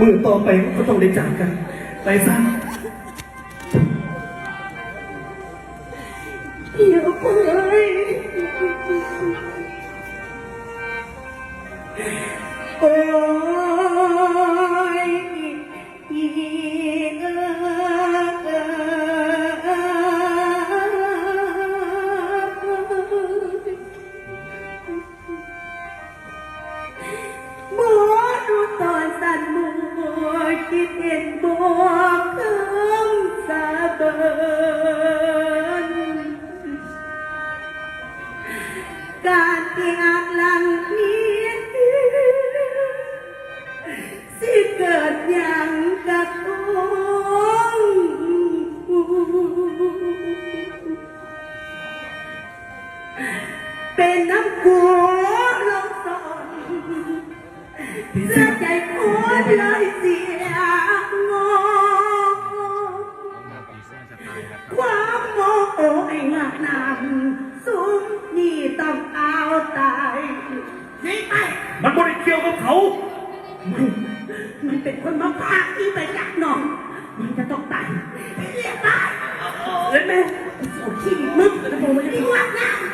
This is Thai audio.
มือต่อไปก็ต้องได้จากกัน ไปซะอย่าไปโอ้ khi tiền bố không xa bờ cả tiếng lặng yên sẽ cợt nhàng các bên năm của lòng son ra chạy khói lại ไอ้มากนำสูงนี่ต้องเอาตายนี่ไป มันบริเกี่ยวกับเขา มันมันเป็นคนมาพาที่ไปจากหนอง มันจะต้องตายไปเรียกตายเล่นไหมโอ้ขี้มึงจะโมมันจะว่านะนี่คือ